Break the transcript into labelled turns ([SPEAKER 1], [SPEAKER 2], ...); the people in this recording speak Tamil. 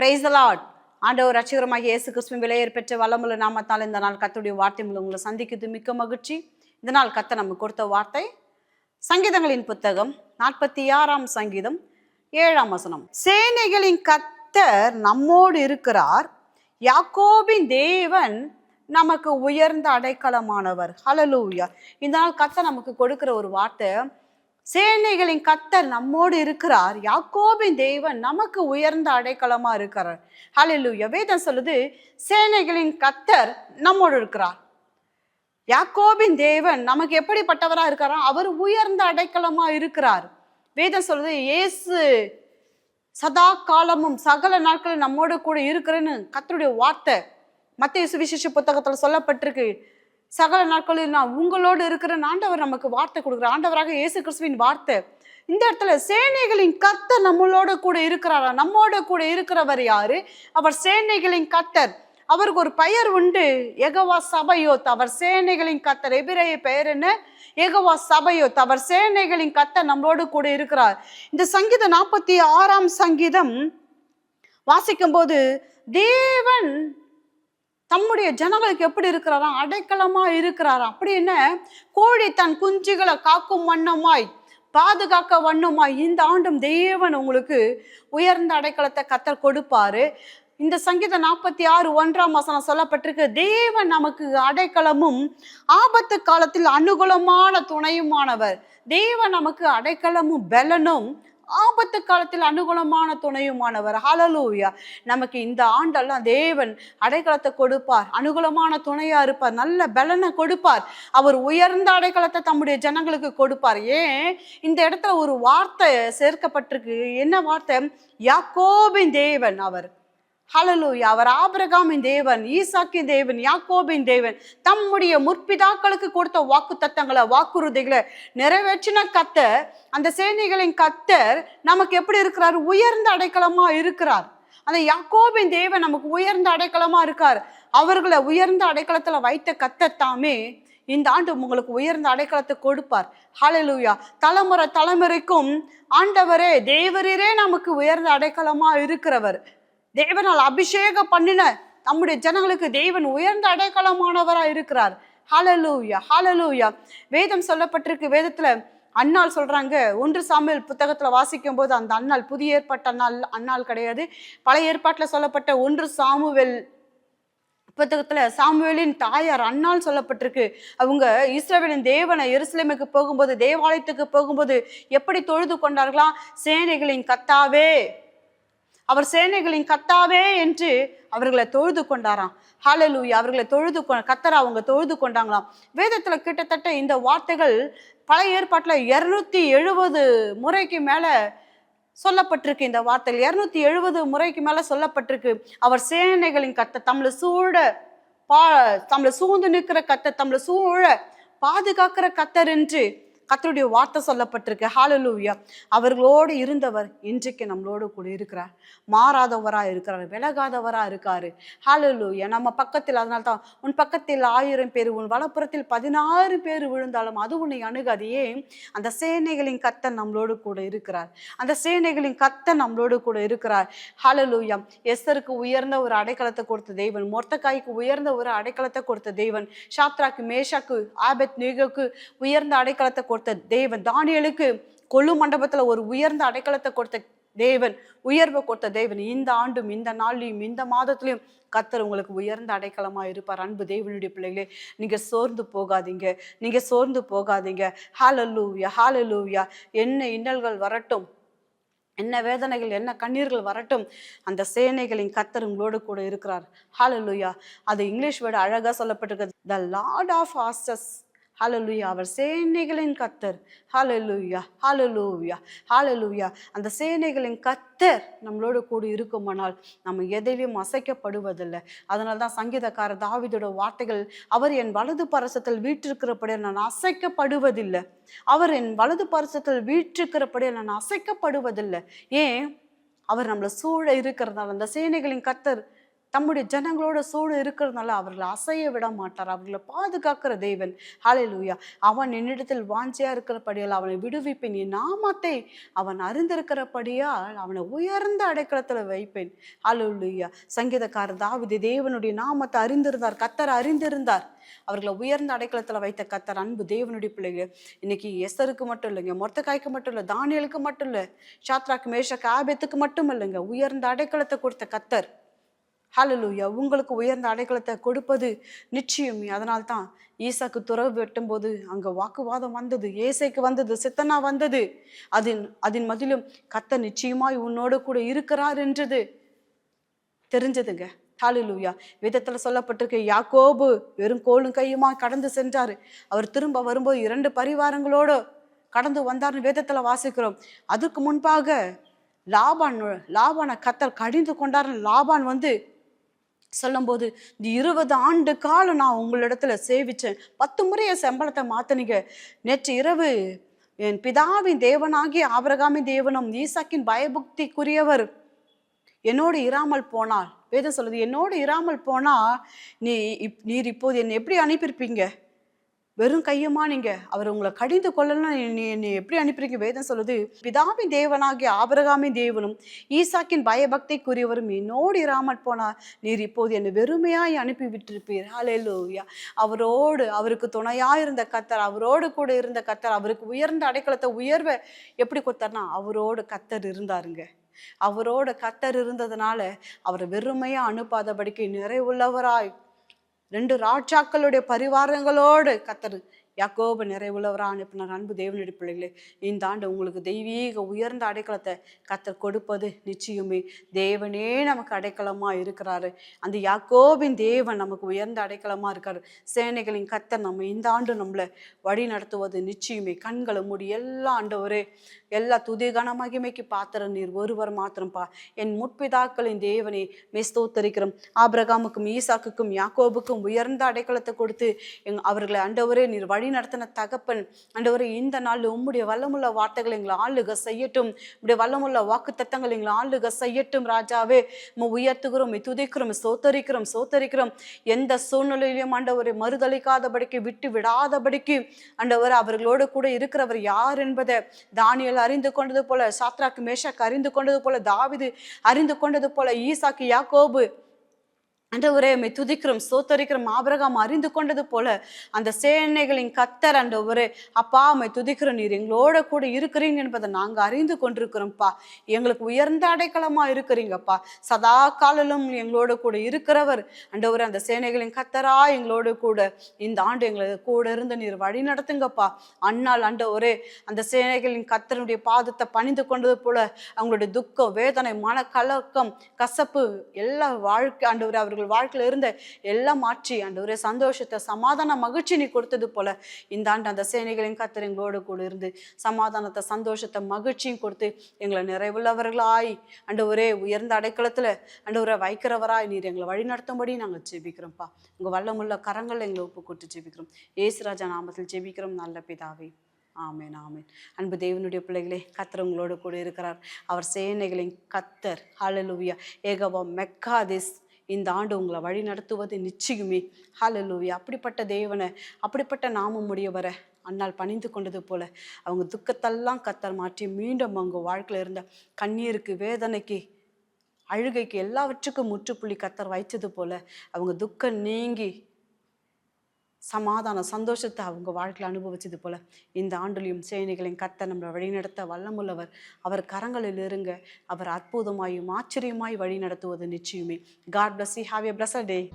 [SPEAKER 1] பிரைஸ் லாட் ஆண்டவர் ரட்சகரமாக இயேசு கிறிஸ்துவின் விலையேற பெற்ற வளமுள்ள நாமத்தால் இந்த நாள் கத்துடைய வார்த்தை மூலம் உங்களை சந்திக்கிறது மிக்க மகிழ்ச்சி. இந்த நாள் கத்த நமக்கு கொடுத்த வார்த்தை சங்கீதங்களின் புத்தகம் நாற்பத்தி ஆறாம் சங்கீதம் ஏழாம் வசனம். சேனைகளின் கத்தர் நம்மோடு இருக்கிறார். யாக்கோபின் தேவன் நமக்கு உயர்ந்த அடைக்கலமானவர். ஹலலூயா இந்த நாள் கத்த நமக்கு கொடுக்கிற ஒரு வார்த்தை சேனைகளின் கத்தர் நம்மோடு இருக்கிறார். யாக்கோபின் தெய்வன் நமக்கு உயர்ந்த அடைக்கலமாக இருக்கிறார். ஹalleluya வேதம் சொல்லுது சேனைகளின் கத்தர் நம்மோடு இருக்கிறார். யாக்கோபின் தேவன் நமக்கு எப்படிப்பட்டவராக இருக்காரா அவர் உயர்ந்த அடைக்கலமாக இருக்கிறார். வேதம் சொல்லுது இயேசு சதா காலமும் சகல நாட்களும் நம்மோடு கூட இருக்கிறேன்னு கத்தருடைய வார்த்தை மத்திய சுவிசேஷ புத்தகத்தில் சொல்லப்பட்டிருக்கு. சகல நாட்களில் நான் உங்களோடு இருக்கிற ஆண்டவர் நமக்கு வார்த்தை கொடுக்குற ஆண்டவராக இயேசு கிறிஸ்துவின் வார்த்தை. இந்த இடத்துல சேனைகளின் கத்தர் நம்மளோட கூட இருக்கிறாரா? நம்மோட கூட இருக்கிறவர் யாரு? அவர் சேனைகளின் கத்தர். அவருக்கு ஒரு பெயர் உண்டு. எகவா சபையோத். அவர் சேனைகளின் கத்தர். எபிரைய பெயர் என்ன? எகவா சபையோத். அவர் சேனைகளின் கத்தர் நம்மளோடு கூட இருக்கிறார். இந்த சங்கீதம் நாற்பத்தி ஆறாம் சங்கீதம் வாசிக்கும் போது தேவன் தம்முடைய ஜனங்களுக்கு எப்படி இருக்கிறாராம்? அடைக்கலமா இருக்கிறாராம். அப்படின்னு கோழி தன் குஞ்சுகளை காக்கும் வண்ணமாய் பாதுகாக்க வண்ணமாய் இந்த ஆண்டும் தேவன் உங்களுக்கு உயர்ந்த அடைக்கலத்தை கத்தர் கொடுப்பாரு. இந்த சங்கீதம் நாற்பத்தி ஆறு ஒன்றாம் வசனம் சொல்லப்பட்டிருக்கு. தேவன் நமக்கு அடைக்கலமும் ஆபத்து காலத்தில் அனுகூலமான துணையுமானவர். தேவன் நமக்கு அடைக்கலமும் பலனும் ஆபத்து காலத்தில் அனுகூலமான துணையுமானவர். ஹalleluya நமக்கு இந்த ஆண்டெல்லாம் தேவன் அடைக்கலத்தை கொடுப்பார். அனுகூலமான துணையா இருப்பார். நல்ல பலனை கொடுப்பார். அவர் உயர்ந்த அடைக்கலத்தை தம்முடைய ஜனங்களுக்கு கொடுப்பார். ஏன்? இந்த இடத்துல ஒரு வார்த்தை சேர்க்கப்பட்டிருக்கு. என்ன வார்த்தை? யாக்கோபின் தேவன் அவர். ஹலலூயா அவர் ஆபிரகாமின் தேவன் ஈசாக்கின் தேவன் யாக்கோபின் தேவன் தம்முடைய முற்பிதாக்களுக்கு கொடுத்த வாக்கு தத்தங்களை வாக்குறுதிகளை நிறைவேற்றின கத்தர் அந்த சேனைகளின் கத்தர் நமக்கு எப்படி இருக்கிறார்? உயர்ந்த அடைக்கலமா இருக்கிறார். அந்த யாக்கோபின் தேவன் நமக்கு உயர்ந்த அடைக்கலமா இருக்கார். அவர்களை உயர்ந்த அடைக்கலத்துல வைத்த கத்தத்தாமே இந்த ஆண்டு உங்களுக்கு உயர்ந்த அடைக்கலத்தை கொடுப்பார். ஹலலூயா தலைமுறை தலைமுறைக்கும் ஆண்டவரே தேவரீரே நமக்கு உயர்ந்த அடைக்கலமா இருக்கிறவர். தேவனால் அபிஷேகம் பண்ணின நம்முடைய ஜனங்களுக்கு தேவன் உயர்ந்த அடைக்கலமானவரா இருக்கிறார். ஹலலூயா ஹலலூயா வேதம் சொல்லப்பட்டிருக்கு வேதத்துல அன்னால் சொல்றாங்க ஒன்று சாமியல் புத்தகத்துல வாசிக்கும் போது அந்த அன்னாள் புதிய ஏற்பாட்டு அன்னாள் அன்னால் கிடையாது. பழைய ஏற்பாட்டில் சொல்லப்பட்ட ஒன்று சாமுவேல் புத்தகத்துல சாமுவேலின் தாயார் அண்ணால் சொல்லப்பட்டிருக்கு. அவங்க இஸ்ரேவேலின் தேவனை எருசலேமுக்கு போகும்போது தேவாலயத்துக்கு போகும்போது எப்படி தொழுது கொண்டார்களாம் சேனைகளின் கத்தாவே. அவர் சேனைகளின் கத்தாவே என்று அவர்களை தொழுது கொண்டாராம். ஹalleluya அவர்களை தொழுது கொ கத்தர் அவங்க தொழுது கொண்டாங்களாம். வேதத்தில் கிட்டத்தட்ட இந்த வார்த்தைகள் பழைய ஏற்பாட்டில் இருநூத்தி எழுபது முறைக்கு மேலே சொல்லப்பட்டிருக்கு இந்த வார்த்தைகள். இரநூத்தி எழுபது முறைக்கு மேலே சொல்லப்பட்டிருக்கு. அவர் சேனைகளின் கத்தை தமிழை சூழ பா தமிழை சூழ்ந்து நிற்கிற கத்தை தமிழை சூழ பாதுகாக்கிற கத்தர் என்று கத்தருடைய வார்த்தை சொல்லப்பட்டிருக்கு. ஹாலலூவியா அவர்களோடு இருந்தவர் இன்றைக்கு நம்மளோடு கூட இருக்கிறார். மாறாதவராக இருக்கிறார். விலகாதவராக இருக்கார். ஹalleluya நம்ம பக்கத்தில் அதனால தான் உன் பக்கத்தில் ஆயிரம் பேர் உன் வலப்புறத்தில் பதினாறு பேர் விழுந்தாலும் அது உன்னை அணுகாதையே. ஏன் அந்த சேனைகளின் கத்தன் நம்மளோடு கூட இருக்கிறார். அந்த சேனைகளின் கத்தன் நம்மளோடு கூட இருக்கிறார். ஹாலலூயா எஸ்தருக்கு உயர்ந்த ஒரு அடைக்கலத்தை கொடுத்த தெய்வன் மொர்த்தக்காய்க்கு உயர்ந்த ஒரு அடைக்கலத்தை கொடுத்த தெய்வன் ஷாத்ராக்கு மேஷாக்கு ஆபத் நேகோக்கு உயர்ந்த அடைக்கலத்தை கொடுத்த தேவன். தானியலுக்கு கொள்ளு மண்டபத்தில் ஒரு உயர்ந்த அடைக்கலத்தை கொடுத்த தேவன் உயர்வை கொடுத்த தேவன். இந்த ஆண்டும் இந்த நாள்லையும் இந்த மாதத்துலையும் கத்தர் உங்களுக்கு உயர்ந்த அடைக்கலமாக இருப்பார். அன்பு தேவனுடைய பிள்ளைகளே நீங்கள் சோர்ந்து போகாதீங்க. நீங்கள் சோர்ந்து போகாதீங்க. ஹalleluya ஹalleluya என்ன இன்னல்கள் வரட்டும். என்ன வேதனைகள் என்ன கண்ணீர்கள் வரட்டும். அந்த சேனைகளின் கத்தர் உங்களோடு கூட இருக்கிறார். ஹாலலூயா அது இங்கிலீஷ் வேர்டு அழகாக சொல்லப்பட்டிருக்கிறது த லார்ட் ஆஃப் ஆஸ்டஸ் ஹலலுயா அவர் சேனைகளின் கத்தர். ஹலலுயா ஹalleluya ஹலலுயா அந்த சேனைகளின் கத்தர் நம்மளோட கூட இருக்குமானால் நம்ம எதிலையும் அசைக்கப்படுவதில்லை. அதனால தான் சங்கீதக்கார தாவிதோட வார்த்தைகள் அவர் என் வலது பரசத்தில் வீற்றிருக்கிறபடியே நான் அசைக்கப்படுவதில்லை. அவர் என் வலது பரசத்தில் வீற்றிருக்கிறபடியே நான் அசைக்கப்படுவதில்லை. ஏன்? அவர் நம்மளை சூழ இருக்கிறதால அந்த சேனைகளின் கத்தர் தம்முடைய ஜனங்களோட சூடு இருக்கிறதுனால அவர்களை அசைய விட மாட்டார். அவர்களை பாதுகாக்கிற தேவன். ஹalleluya அவன் என்னிடத்தில் வாஞ்சியா இருக்கிறபடியால் அவனை விடுவிப்பேன். என் நாமத்தை அவன் அறிந்திருக்கிறபடியால் அவனை உயர்ந்த அடைக்கலத்தில் வைப்பேன். ஹalleluya சங்கீதக்காரர் தாவிது தேவனுடைய நாமத்தை அறிந்திருந்தார். கத்தர் அறிந்திருந்தார். அவர்களை உயர்ந்த அடைக்கலத்தில் வைத்த கத்தர் அன்பு தேவனுடைய பிள்ளைகள். இன்னைக்கு எஸ்தருக்கு மட்டும் இல்லைங்க மொத்தக்காய்க்கு மட்டும் இல்லை தானியலுக்கு மட்டும் இல்லை சாத்ராக்கு மேஷக்கு ஆபத்துக்கு மட்டும் இல்லைங்க உயர்ந்த அடைக்கலத்தை கொடுத்த கத்தர். ஹலலூயா உங்களுக்கு உயர்ந்த அடைக்கலத்தை கொடுப்பது நிச்சயம். அதனால் தான் ஈசாக்கு துறவு வெட்டும்போது அங்கே வாக்குவாதம் வந்தது ஏசைக்கு வந்தது சித்தனா வந்தது. அதன் அதன் மதிலும் கத்த நிச்சயமாய் உன்னோடு கூட இருக்கிறார் என்றது தெரிஞ்சதுங்க. ஹாலிலூயா விதத்தில் சொல்லப்பட்டிருக்க யாக்கோபு வெறும் கோலும் கையுமா கடந்து சென்றார். அவர் திரும்ப வரும்போது இரண்டு பரிவாரங்களோடு கடந்து வந்தார்னு வேதத்தில் வாசிக்கிறோம். அதுக்கு முன்பாக லாபான் லாபானை கத்தர் கடிந்து கொண்டார் லாபான் வந்து சொல்லும்போது இந்த இருபது ஆண்டு காலம் நான் உங்களிடத்துல சேவிச்சேன். பத்து முறை என் சம்பளத்தை நேற்று இரவு என் பிதாவின் தேவனாகிய ஆபிரகாமின் தேவனும் ஈசாக்கின் பயபக்திக்குரியவர் என்னோடு இராமல் போனால் வேதம் சொல்லுது என்னோடு இராமல் போனால் நீ இப் நீர் இப்போது என்னை எப்படி அனுப்பியிருப்பீங்க? வெறும் கையுமா நீங்க? அவர் உங்களை கடிந்து கொள்ளலாம் எப்படி அனுப்புறீங்க? வேதம் சொல்லுது பிதாவின் தேவனாகிய ஆபரகாமி தேவனும் ஈசாக்கின் பயபக்திக்குரியவரும் என்னோடு இராமல் போனார். நீர் இப்போது என்னை வெறுமையாய் அனுப்பி விட்டிருப்பீர் ஹalleluya அவரோடு அவருக்கு துணையா இருந்த கத்தர் அவரோடு கூட இருந்த கத்தர் அவருக்கு உயர்ந்த அடைக்கலத்தை உயர்வை எப்படி கொடுத்தார்னா அவரோடு கத்தர் இருந்தாருங்க. அவரோட கத்தர் இருந்ததுனால அவரை வெறுமையா அனுப்பாதபடிக்கு நிறைவுள்ளவராய் ரெண்டு ராஜாக்களுடைய பரிவாரங்களோடு கத்தர் யாக்கோப நிறைவுள்ளவரா அனுப்பினார். அன்பு தேவனுடைய பிள்ளைகளே இந்த ஆண்டு உங்களுக்கு தெய்வீக உயர்ந்த அடைக்கலத்தை கத்தர் கொடுப்பது நிச்சயமே. தேவனே நமக்கு அடைக்கலமாக இருக்கிறாரு. அந்த யாக்கோபின் தேவன் நமக்கு உயர்ந்த அடைக்கலமாக இருக்கார். சேனைகளின் கத்தர் நம்ம இந்த ஆண்டு நம்மளை வழி நடத்துவது நிச்சயமே. கண்களை மூடி எல்லா ஆண்டவரே எல்லா துதி கன மகிமைக்கு பாத்திர நீர் ஒருவர் மாத்திரம்பா. என் முற்பிதாக்களின் தேவனே மெஸ்தோத்தரிக்கிறோம் ஆபிரகாமுக்கும் ஈசாக்குக்கும் யாக்கோபுக்கும் உயர்ந்த அடைக்கலத்தை கொடுத்து எங் அவர்களை ஆண்டவரே நீர் வழி நடத்தின தகப்பன் ஆண்டவரே இந்த நாள் உம்முடைய வல்லமுள்ள வார்த்தைகளை எங்களை ஆளுக செய்யட்டும். உடைய வல்லமுள்ள வாக்கு தத்தங்கள் எங்களை ஆளுக செய்யட்டும் ராஜாவே. உயர்த்துகிறோம் துதிக்கிறோம் சோத்தரிக்கிறோம் சோத்தரிக்கிறோம் எந்த சூழ்நிலையிலும் ஆண்டவரை மறுதளிக்காதபடிக்கு விட்டு விடாதபடிக்கு ஆண்டவர் அவர்களோடு கூட இருக்கிறவர் யார் என்பதை தானியல் அறிந்து கொண்டது போல சாத்ராக்கு மேஷாக்கு அறிந்து கொண்டது போல தாவிது அறிந்து கொண்டது போல ஈசாக்கு யாக்கோபு அண்டவரே மை துதிக்கிறோம் சோத்தரிக்கிறோம் ஆபரகம் அறிந்து கொண்டது போல அந்த சேனைகளின் கத்தர் அண்டவரே அப்பா உமை துதிக்கிறோம் நீர் எங்களோட கூட இருக்கிறீங்க என்பதை நாங்கள் அறிந்து கொண்டிருக்கிறோம்ப்பா. எங்களுக்கு உயர்ந்த அடைக்கலமாக இருக்கிறீங்கப்பா. சதா காலிலும் எங்களோட கூட இருக்கிறவர். அண்டவரே அந்த சேனைகளின் கத்தரா எங்களோட கூட. இந்த ஆண்டு எங்களை கூட இருந்து நீர் வழி நடத்துங்கப்பா. அண்ணால் அண்டவரே அந்த சேனைகளின் கத்தருடைய பாதத்தை பணிந்து கொண்டது போல அவங்களுடைய துக்கம் வேதனை மனக்கலக்கம் கசப்பு எல்லா வாழ்க்கை ஆண்டவரே அவர்கள் வாழ்க்கையில் இருந்த எல்லாம் மாற்றி ஆண்டவரே சந்தோஷத்தை சமாதான மகிழ்ச்சி நீ கொடுத்தது போல இந்த ஆண்டு அந்த சேனைகளின் கத்திர எங்களோடு கூட இருந்து சமாதானத்தை சந்தோஷத்தை மகிழ்ச்சியும் கொடுத்து எங்களை நிறைவுள்ளவர்களாய். ஒரே உயர்ந்த அடைக்கலத்தில் அண்டு ஒரே வைக்கிறவராய் நீர் எங்களை வழி நடத்தும்படி நாங்கள் ஜெபிக்கிறோம்ப்பா. உங்கள் வல்லமுள்ள கரங்கள் எங்களை ஒப்பு கூட்டு ஜெபிக்கிறோம் ஏசுராஜா நாமத்தில் ஜெபிக்கிறோம். நல்ல பிதாவே. ஆமேன் ஆமேன். அன்பு தேவனுடைய பிள்ளைகளே கத்தர் உங்களோடு கூட இருக்கிறார். அவர் சேனைகளின் கத்தர் ஹalleluya ஏகவா மெக்காதிஸ் இந்த ஆண்டு உங்களை வழி நடத்துவது நிச்சயமே. ஹாலலூவி அப்படிப்பட்ட தேவனை அப்படிப்பட்ட நாமம் உடையவரை அன்னால் பணிந்து கொண்டது போல அவங்க துக்கத்தெல்லாம் கத்தர் மாற்றி மீண்டும் அவங்க வாழ்க்கையில் இருந்த கண்ணீருக்கு வேதனைக்கு அழுகைக்கு எல்லாவற்றுக்கும் முற்றுப்புள்ளி கத்தர் வைத்தது போல அவங்க துக்கம் நீங்கி சமாதானம் சந்தோஷத்தை அவங்க வாழ்க்கையில் அனுபவிச்சது போல. இந்த ஆண்டுலையும் சேனைகளின் கத்த நம்மளை வழிநடத்த வல்லமுள்ளவர். அவர் கரங்களில் இருங்க அவர் அற்புதமாயும் ஆச்சரியமாய் வழி நடத்துவது நிச்சயமே. God bless you have a bless day